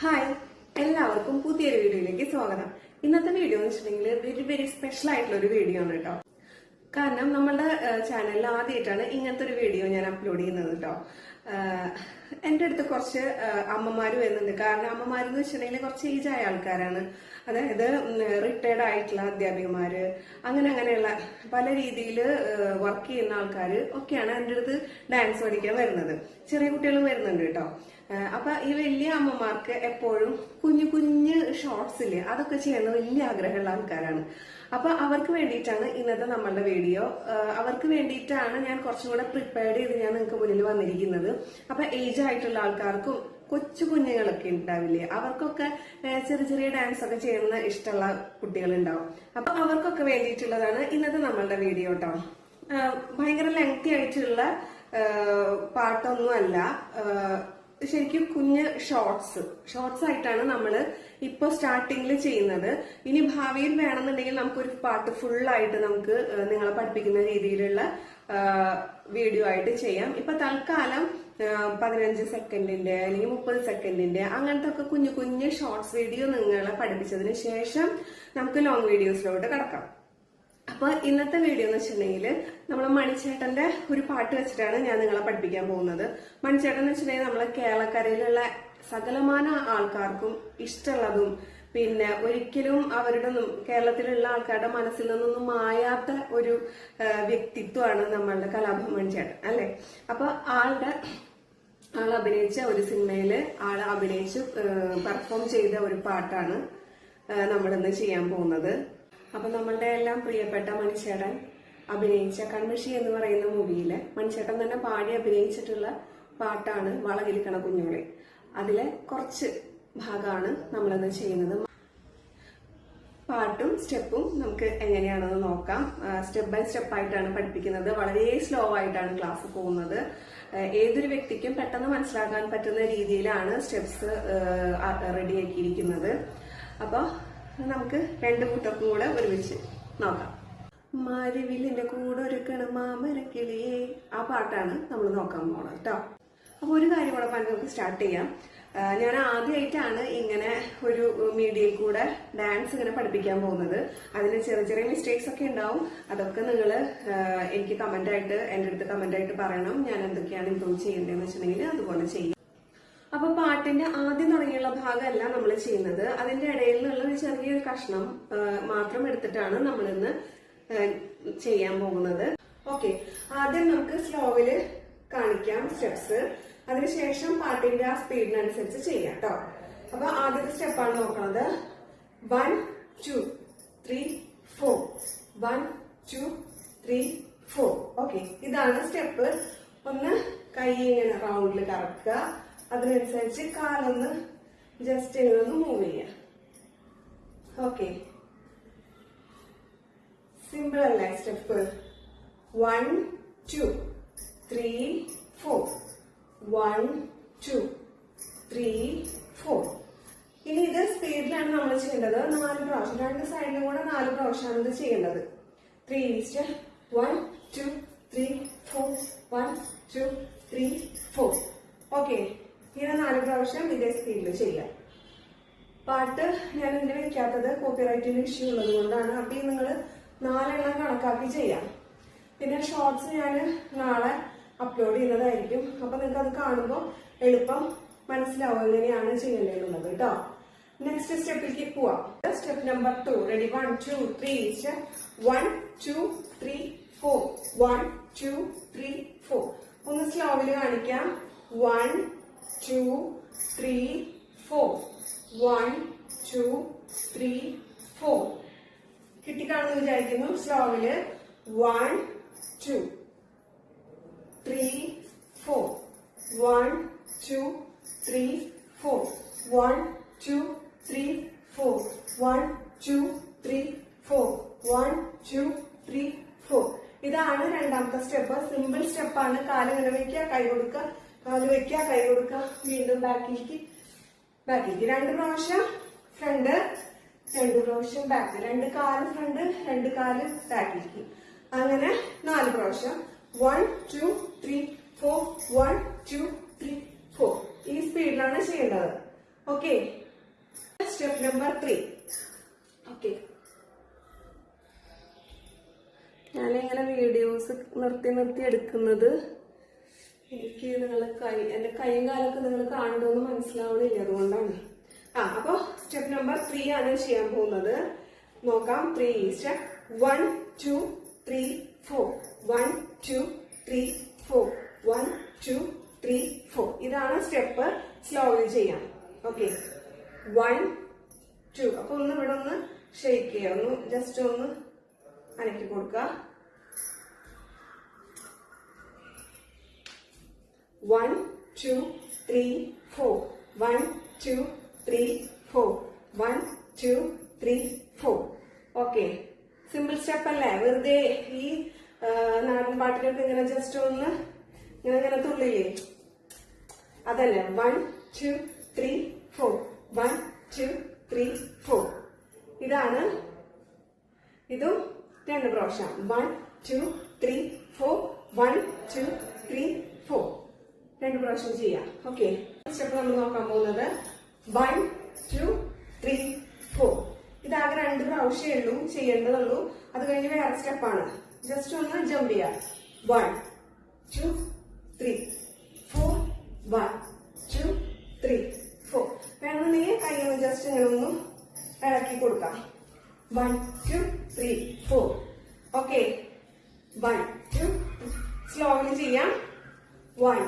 Hi എല്ലാവർക്കും പുതിയൊരു വീഡിയോയിലേക്ക് സ്വാഗതം. ഇന്നത്തെ വീഡിയോ എന്ന് വെച്ചിട്ടുണ്ടെങ്കിൽ വെരി വെരി സ്പെഷ്യൽ ആയിട്ടുള്ള ഒരു വീഡിയോ ആണ് കേട്ടോ കാരണം നമ്മളുടെ ചാനലിൽ ആദ്യമായിട്ടാണ് ഇങ്ങനത്തെ ഒരു വീഡിയോ ഞാൻ അപ്ലോഡ് ചെയ്യുന്നത് കേട്ടോ എന്റെ അടുത്ത് കുറച്ച് അമ്മമാർ വരുന്നുണ്ട്. കാരണം അമ്മമാരെന്ന് വെച്ചിട്ടുണ്ടെങ്കിൽ കുറച്ച് ഏജ് ആയ ആൾക്കാരാണ്. അതായത് റിട്ടയർഡ് ആയിട്ടുള്ള അധ്യാപികമാര് അങ്ങനെ അങ്ങനെയുള്ള പല രീതിയിൽ വർക്ക് ചെയ്യുന്ന ആൾക്കാർ ഒക്കെയാണ് എന്റെ അടുത്ത് ഡാൻസ് പഠിക്കാൻ വരുന്നത്. ചെറിയ കുട്ടികളും വരുന്നുണ്ട് കേട്ടോ അപ്പൊ ഈ വലിയ അമ്മമാർക്ക് എപ്പോഴും കുഞ്ഞു കുഞ്ഞു ഇല്ലേ അതൊക്കെ ചെയ്യുന്ന വലിയ ആഗ്രഹമുള്ള ആൾക്കാരാണ്. അപ്പൊ അവർക്ക് വേണ്ടിയിട്ടാണ് ഇന്നത്തെ നമ്മളുടെ വീഡിയോ അവർക്ക് വേണ്ടിയിട്ടാണ് ഞാൻ കുറച്ചും കൂടെ പ്രിപ്പയർഡ് ചെയ്ത് ഞാൻ നിങ്ങൾക്ക് മുന്നിൽ വന്നിരിക്കുന്നത്. അപ്പൊ ഏജ് ആയിട്ടുള്ള ആൾക്കാർക്കും കൊച്ചു കുഞ്ഞുങ്ങളൊക്കെ ഉണ്ടാവില്ലേ അവർക്കൊക്കെ ചെറിയ ചെറിയ ഡാൻസ് ഒക്കെ ചെയ്യുന്ന ഇഷ്ടമുള്ള കുട്ടികളുണ്ടാവും. അപ്പൊ അവർക്കൊക്കെ വേണ്ടിയിട്ടുള്ളതാണ് ഇന്നത്തെ നമ്മളുടെ വീഡിയോ കേട്ടോ ഭയങ്കര ലെങ്തി ആയിട്ടുള്ള പാട്ടൊന്നും ഏഹ് ശരിക്കും കുഞ്ഞ് ഷോർട്സ് ഷോർട്സ് ആയിട്ടാണ് നമ്മൾ ഇപ്പോൾ സ്റ്റാർട്ടിങ്ങിൽ ചെയ്യുന്നത്. ഇനി ഭാവിയിൽ വേണമെന്നുണ്ടെങ്കിൽ നമുക്കൊരു പാട്ട് ഫുൾ ആയിട്ട് നമുക്ക് നിങ്ങളെ പഠിപ്പിക്കുന്ന രീതിയിലുള്ള വീഡിയോ ആയിട്ട് ചെയ്യാം. ഇപ്പൊ തൽക്കാലം പതിനഞ്ച് സെക്കൻഡിന്റെ അല്ലെങ്കിൽ മുപ്പത് സെക്കൻഡിന്റെ അങ്ങനത്തെ ഒക്കെ കുഞ്ഞു കുഞ്ഞു ഷോർട്സ് വീഡിയോ നിങ്ങളെ പഠിപ്പിച്ചതിന് ശേഷം നമുക്ക് ലോങ് വീഡിയോസിലോട്ട് കടക്കാം. അപ്പൊ ഇന്നത്തെ വീഡിയോ എന്ന് വെച്ചിട്ടുണ്ടെങ്കിൽ നമ്മളെ മണിച്ചേട്ടന്റെ ഒരു പാട്ട് വെച്ചിട്ടാണ് ഞാൻ നിങ്ങളെ പഠിപ്പിക്കാൻ പോകുന്നത്. മണിച്ചേട്ടൻ എന്ന് വെച്ചിട്ടുണ്ടെങ്കിൽ നമ്മളെ കേരളക്കരയിലുള്ള സകലമാന ആൾക്കാർക്കും ഇഷ്ടമുള്ളതും പിന്നെ ഒരിക്കലും അവരുടെ കേരളത്തിലുള്ള ആൾക്കാരുടെ മനസ്സിൽ നിന്നൊന്നും മായാത്ത ഒരു വ്യക്തിത്വമാണ് നമ്മളുടെ കലാഭവൻ മണിച്ചേട്ടൻ അല്ലെ? അപ്പൊ ആളുടെ ആൾ അഭിനയിച്ച ഒരു സിനിമയിൽ ആൾ അഭിനയിച്ച് പെർഫോം ചെയ്ത ഒരു പാട്ടാണ് നമ്മളിന്ന് ചെയ്യാൻ പോകുന്നത്. അപ്പൊ നമ്മളുടെ എല്ലാം പ്രിയപ്പെട്ട മണിച്ചേട്ടൻ അഭിനയിച്ച കൺമിഷി എന്ന് പറയുന്ന മൂവിയിലെ മണിച്ചേട്ടൻ തന്നെ പാടി അഭിനയിച്ചിട്ടുള്ള പാട്ടാണ് വളകിലിക്കണ കുഞ്ഞുങ്ങളെ. അതിലെ കുറച്ച് ഭാഗമാണ് നമ്മളിന്ന് ചെയ്യുന്നത്. പാട്ടും സ്റ്റെപ്പും നമുക്ക് എങ്ങനെയാണെന്ന് നോക്കാം. സ്റ്റെപ്പ് ബൈ സ്റ്റെപ്പ് ആയിട്ടാണ് പഠിപ്പിക്കുന്നത്. വളരെ സ്ലോ ആയിട്ടാണ് ക്ലാസ് പോകുന്നത്. ഏതൊരു വ്യക്തിക്കും പെട്ടെന്ന് മനസ്സിലാക്കാൻ പറ്റുന്ന രീതിയിലാണ് സ്റ്റെപ്സ് റെഡിയാക്കിയിരിക്കുന്നത്. അപ്പോൾ നമുക്ക് രണ്ട് കൂട്ടർക്കും കൂടെ ഒരുമിച്ച് നോക്കാം. മരുവിലിന്റെ കൂടെ ഒരുക്കണ മാമരക്കിളിയെ. ആ പാട്ടാണ് നമ്മൾ നോക്കാൻ പോണത് കേട്ടോ. അപ്പൊ ഒരു കാര്യം കൂടെ പറഞ്ഞ് നമുക്ക് സ്റ്റാർട്ട് ചെയ്യാം. ഞാൻ ആദ്യമായിട്ടാണ് ഇങ്ങനെ ഒരു മീഡിയയിൽ കൂടെ ഡാൻസ് ഇങ്ങനെ പഠിപ്പിക്കാൻ പോകുന്നത്. അതിന് ചെറിയ ചെറിയ മിസ്റ്റേക്സ് ഒക്കെ ഉണ്ടാവും. അതൊക്കെ നിങ്ങൾ എനിക്ക് കമന്റ് ആയിട്ട് എന്റെ അടുത്ത് കമന്റ് ആയിട്ട് പറയണം. ഞാൻ എന്തൊക്കെയാണ് ഇമ്പ്രൂവ് ചെയ്യേണ്ടതെന്ന് വെച്ചിട്ടുണ്ടെങ്കിൽ അതുപോലെ ചെയ്യും. അപ്പൊ പാട്ടിന്റെ ആദ്യം തുടങ്ങിയുള്ള ഭാഗമല്ല നമ്മൾ ചെയ്യുന്നത്. അതിന്റെ ഇടയിൽ നിന്നുള്ള ഒരു ചെറിയൊരു കഷ്ണം മാത്രം എടുത്തിട്ടാണ് നമ്മൾ ഇന്ന് ചെയ്യാൻ പോകുന്നത്. ഓക്കെ. ആദ്യം നമുക്ക് സ്ലോവിൽ കാണിക്കാം സ്റ്റെപ്സ്. അതിനുശേഷം പാട്ടിന്റെ ആ സ്പീഡിനനുസരിച്ച് ചെയ്യാം കേട്ടോ അപ്പൊ ആദ്യത്തെ സ്റ്റെപ്പാണ് നോക്കുന്നത്. One two three four. One two three four. Okay. ഇതാണ് സ്റ്റെപ്പ്. ഒന്ന് കൈ ഇങ്ങനെ റൗണ്ടിൽ കറക്കുക. അതിനനുസരിച്ച് കാലൊന്ന് ജസ്റ്റ് ഇങ്ങനെ മൂവ് ചെയ്യാം. ഓക്കെ സിമ്പിൾ അല്ലേ step one two three four one two three four ഇനി ഇത് സ്പീഡിലാണ് നമ്മൾ ചെയ്യേണ്ടത്. നാല് പ്രാവശ്യം. രണ്ട് സൈഡിലും കൂടെ നാല് പ്രാവശ്യമാണ് ഇത് ചെയ്യേണ്ടത്. Three east one two three four one two three four okay ഇങ്ങനെ നാല് പ്രാവശ്യം ഇതേ സ്പീഡിൽ ചെയ്യാം. പാട്ട് ഞാൻ ഇതിന് വെക്കാത്തത് കോപ്പിറൈറ്റിന്റെ ഇഷ്യൂ ഉള്ളത് കൊണ്ടാണ്. അപ്പൊ നിങ്ങൾ നാലെണ്ണം കണക്കാക്കി ചെയ്യാം. പിന്നെ ഷോർട്സ് ഞാൻ നാളെ അപ്ലോഡ് ചെയ്യുന്നതായിരിക്കും. അപ്പൊ നിങ്ങൾക്ക് അത് കാണുമ്പോൾ എളുപ്പം മനസ്സിലാവും എങ്ങനെയാണ് ചെയ്യേണ്ടതെന്നുള്ളത് കേട്ടോ നെക്സ്റ്റ് സ്റ്റെപ്പിലേക്ക് പോവാം. Step number two ready one two three one two three four one two three four ഒന്ന് സ്ലോവിൽ കാണിക്കാം. One two three, four. One, two, three, four. കിട്ടിക്കാണെന്ന് വിചാരിക്കുന്നു. സ്ലോവിൽ one two three four one two three four one two three four one two three four one two three four ഇതാണ് രണ്ടാമത്തെ step. Simple സ്റ്റെപ്പാണ്. കാൽ നിലവിക്കുക കൈ കൊടുക്കുക. കാൽ വെക്കുക കൈ കൊടുക്കുക വീണ്ടും ബാക്കിലേക്ക് ബാക്കിലേക്ക് രണ്ട് പ്രാവശ്യം ഫ്രണ്ട് രണ്ട് പ്രാവശ്യം ബാക്ക് രണ്ട് കാൽ ഫ്രണ്ട് രണ്ട് കാൽ ബാക്കിലേക്ക് അങ്ങനെ നാല് പ്രാവശ്യം. One two three four one two three four ഈ സ്പീഡിലാണ് ചെയ്യേണ്ടത്. Okay step number three okay ഞാനിങ്ങനെ വീഡിയോസ് നിർത്തി നിർത്തി എടുക്കുന്നത് എനിക്ക് നിങ്ങളെ കൈ എന്റെ കൈയും കാലൊക്കെ നിങ്ങൾ കാണണമെന്ന് മനസ്സിലാവണില്ല അതുകൊണ്ടാണ്. ആ അപ്പൊ സ്റ്റെപ്പ് നമ്പർ ത്രീ ആണ് ചെയ്യാൻ പോകുന്നത്. നോക്കാം three step one two three four one two three four one two three four ഇതാണ് സ്റ്റെപ്പ് സ്ലോലി ചെയ്യാം ഓക്കെ വൺ ടു അപ്പൊ ഒന്ന് ഇവിടെ ഒന്ന് ഷെയ്ക്ക് ചെയ്യാം ഒന്ന് ജസ്റ്റ് ഒന്ന് അനക്കി കൊടുക്കുക. One two three four one two three four one two three four okay simple step അല്ലേ? വെറുതെ ഈ നാടൻ പാട്ടിലൊക്കെ ഇങ്ങനെ ജസ്റ്റ് ഒന്ന് ഇങ്ങനെ ഇങ്ങനെ തുള്ളില്ലേ? അതല്ലേ? One two three four one two three four ഇതാണ്. ഇതും രണ്ട് പ്രാവശ്യം. One two three four one two three four രണ്ട് പ്രാവശ്യം ചെയ്യാം. ഓക്കെ സ്റ്റെപ്പ് നമ്മൾ നോക്കാൻ പോകുന്നത് വൺ ടു ത്രീ ഫോർ ഇതാകെ രണ്ട് പ്രാവശ്യമേ ഉള്ളൂ ചെയ്യേണ്ടതുള്ളൂ. അത് കഴിഞ്ഞ് വേറെ സ്റ്റെപ്പാണ് ജസ്റ്റ് ഒന്ന് ജമ്പ് ചെയ്യാം. One two three four one two three four വേണമെന്നുണ്ടെങ്കിൽ കൈ ഒന്ന് ജസ്റ്റ് ഇങ്ങനെ ഒന്ന് ഇളക്കി കൊടുക്കാം. One two three four okay one two സ്ലോവിൽ ചെയ്യാം. വൺ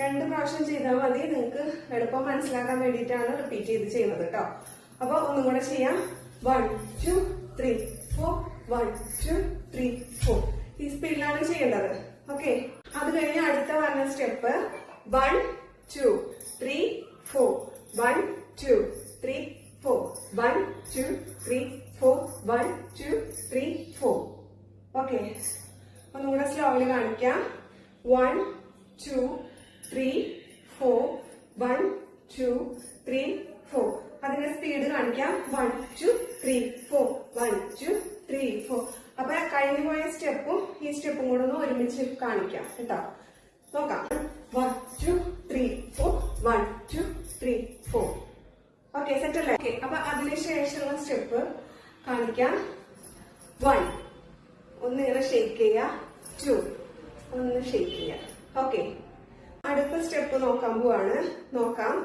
രണ്ട് പ്രാവശ്യം ചെയ്താൽ മതി. നിങ്ങൾക്ക് എളുപ്പം മനസ്സിലാക്കാൻ വേണ്ടിയിട്ടാണ് റിപ്പീറ്റ് ചെയ്ത് ചെയ്യുന്നത് കേട്ടോ അപ്പൊ ഒന്നും കൂടെ ചെയ്യാം. One two three four one two three four ഈ സ്പീഡിലാണ് ചെയ്യേണ്ടത്. ഓക്കെ അത് കഴിഞ്ഞ് അടുത്ത പറഞ്ഞ step one two three four one two three four one two three four one two three four okay ഒന്നുകൂടെ കൂടെ സ്ലോലി കാണിക്കാം. One two three four one two three four അതിന്റെ സ്പീഡ് കാണിക്കാം. One two three four one two three four അപ്പൊ കഴിഞ്ഞു പോയ സ്റ്റെപ്പും ഈ സ്റ്റെപ്പും കൂടെ ഒന്ന് ഒരുമിച്ച് കാണിക്കാം കേട്ടോ. നോക്കാം. One two three four one two three four okay set അല്ലേ? ഓക്കെ അപ്പൊ അതിനുശേഷമുള്ള സ്റ്റെപ്പ് കാണിക്കാം വൺ ഒന്ന് ഇങ്ങനെ ഷേക്ക് ചെയ്യുക ടു ഒന്ന് ഷേക്ക് ചെയ്യുക ഓക്കെ അടുത്ത സ്റ്റെപ്പ് നോക്കാം.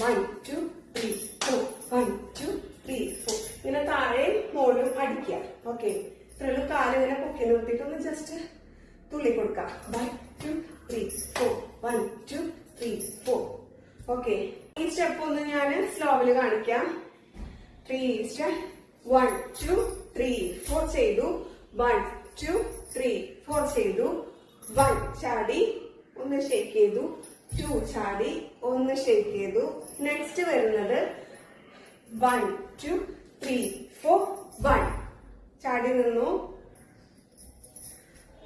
One two three four one two three four ഇങ്ങനെ താഴെയും മോളും അടിക്കുക. ഓക്കെ ഇത്രയുള്ള കാലം ഇങ്ങനെ പൊക്കി നിർത്തിയിട്ട് ജസ്റ്റ് തുള്ളി കൊടുക്കാം. One two three four one two three four okay ഈ സ്റ്റെപ്പ് ഒന്ന് ഞാൻ സ്ലോവിൽ കാണിക്കാം. Three step one two three four ചെയ്തു. വൺ ടു ത്രീ ഫോർ ചെയ്തു. വൺ ചാടി. ഒന്ന് ഷേക്ക് ചെയ്തു. ടു ചാടി ഒന്ന് ഷേക്ക് ചെയ്തു. നെക്സ്റ്റ് വരുന്നത് one two three four one ചാടി നിന്നു.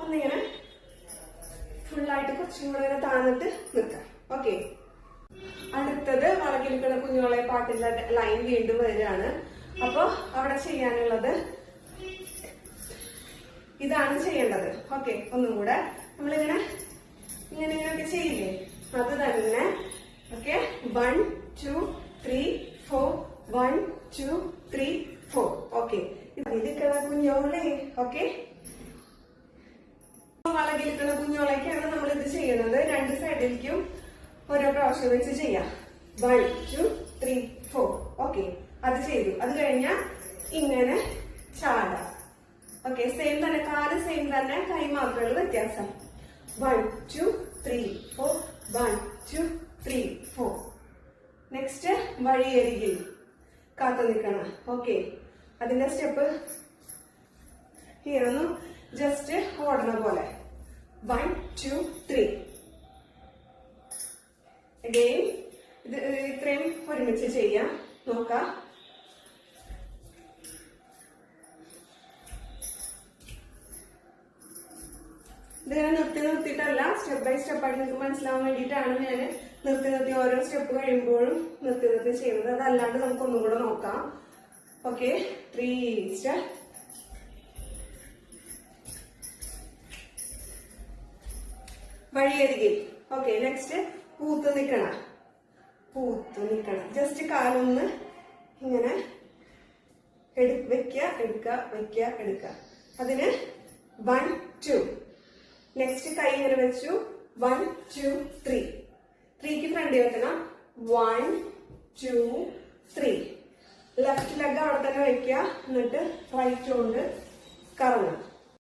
ഒന്നിങ്ങനെ ഫുള്ളായിട്ട് കുറച്ചും കൂടെ താന്നിട്ട് നിൽക്കാം. ഓക്കെ അടുത്തത് വളകിരിക്കുന്ന കുഞ്ഞുങ്ങളെ പാട്ടിന്റെ ലൈൻ വീണ്ടും വരികയാണ്. അപ്പൊ അവിടെ ചെയ്യാനുള്ളത് ഇതാണ് ചെയ്യേണ്ടത്. ഓക്കെ ഒന്നും കൂടെ നമ്മളിങ്ങനെ ഇങ്ങനെ ഇങ്ങനെയൊക്കെ ചെയ്യില്ലേ? അത് തന്നെ okay one two three four one two three four okay ഇതിലിക്കുന്ന കുഞ്ഞോളെ. ഓക്കെ വളകിലിക്കുന്ന കുഞ്ഞോളേക്കാണ് നമ്മൾ ഇത് ചെയ്യുന്നത്. രണ്ട് സൈഡിലേക്കും ഓരോ പ്രാവശ്യം വെച്ച് ചെയ്യാം. One two three four okay അത് ചെയ്തു. അത് കഴിഞ്ഞാൽ ഇങ്ങനെ ചാട. ഓക്കെ സെയിം തന്നെ. കാൽ സെയിം തന്നെ. കൈ മാത്രമേ ഉള്ളൂ വ്യത്യാസം. One two three four one two three four next വഴിയരികിൽ കാത്തു നിൽക്കണം. ഓക്കെ അതിന്റെ സ്റ്റെപ്പ് ഇങ്ങനെ ജസ്റ്റ് ഓടണ പോലെ. വൺ ടു ത്രീ അഗെയിൻ ഇത് ഇത്രയും ഒരുമിച്ച് ചെയ്യാം. നോക്കാം. ഇതിങ്ങനെ നിർത്തി നിർത്തിയിട്ടല്ല. സ്റ്റെപ്പ് ബൈ സ്റ്റെപ്പ് ആയിട്ട് നിങ്ങൾക്ക് മനസ്സിലാവാൻ വേണ്ടിയിട്ടാണ് ഞാൻ നിർത്തി നിർത്തി ഓരോ സ്റ്റെപ്പ് കഴിയുമ്പോഴും നിർത്തി നിർത്തി ചെയ്യുന്നത്. അതല്ലാണ്ട് നമുക്ക് ഒന്നും കൂടെ നോക്കാം. ഓക്കെ ത്രീ സ്റ്റെപ്പ് വഴിയരികെ ഓക്കെ നെക്സ്റ്റ് പൂത്ത് നിൽക്കണം. പൂത്ത് നിൽക്കണം. ജസ്റ്റ് കാലൊന്ന് ഇങ്ങനെ എടു- വെക്ക എടുക്ക വെക്ക എടുക്ക. അതിന് വൺ ടു നെക്സ്റ്റ് കൈ ഇങ്ങനെ വെച്ചു. വൺ ടു ത്രീ ത്രീക്ക് ഫ്രണ്ട് വെക്കണം. One two three left leg അവിടെ തന്നെ വെക്കുക. എന്നിട്ട് റൈറ്റ് കൊണ്ട് കറങ്ങുക.